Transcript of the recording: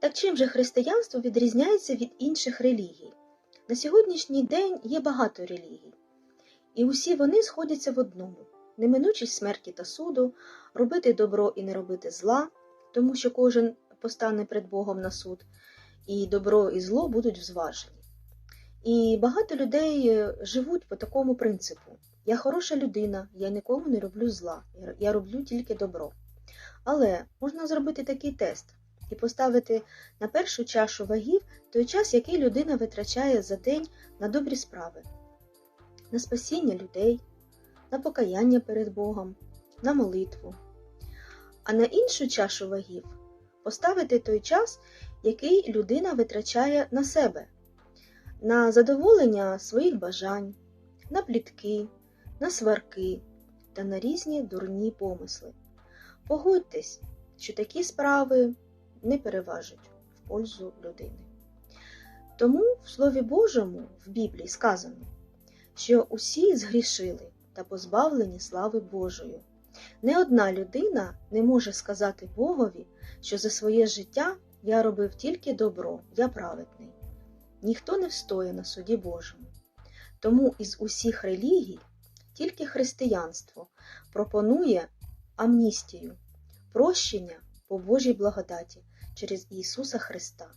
Так чим же християнство відрізняється від інших релігій? На сьогоднішній день є багато релігій, і усі вони сходяться в одному: неминучість смерті та суду, робити добро і не робити зла, тому що кожен постане перед Богом на суд, і добро і зло будуть взважені. І багато людей е, живуть по такому принципу: я хороша людина, я нікому не роблю зла, я роблю тільки добро. Але можна зробити такий тест і поставити на першу чашу вагів той час, який людина витрачає за день на добрі справи, на спасіння людей, на покаяння перед Богом, на молитву. А на іншу чашу вагів поставити той час, який людина витрачає на себе, на задоволення своїх бажань, на плітки, на сварки та на різні дурні помисли. Погодьтесь, що такі справи не переважать в пользу людини. Тому в Слові Божому в Біблії сказано, що усі згрішили та позбавлені слави Божої. Не одна людина не може сказати Богові, що за своє життя я робив тільки добро, я праведний. Ніхто не встоє на суді Божому. Тому із усіх релігій тільки християнство пропонує амністію, прощення по Божій благодаті через Ісуса Христа.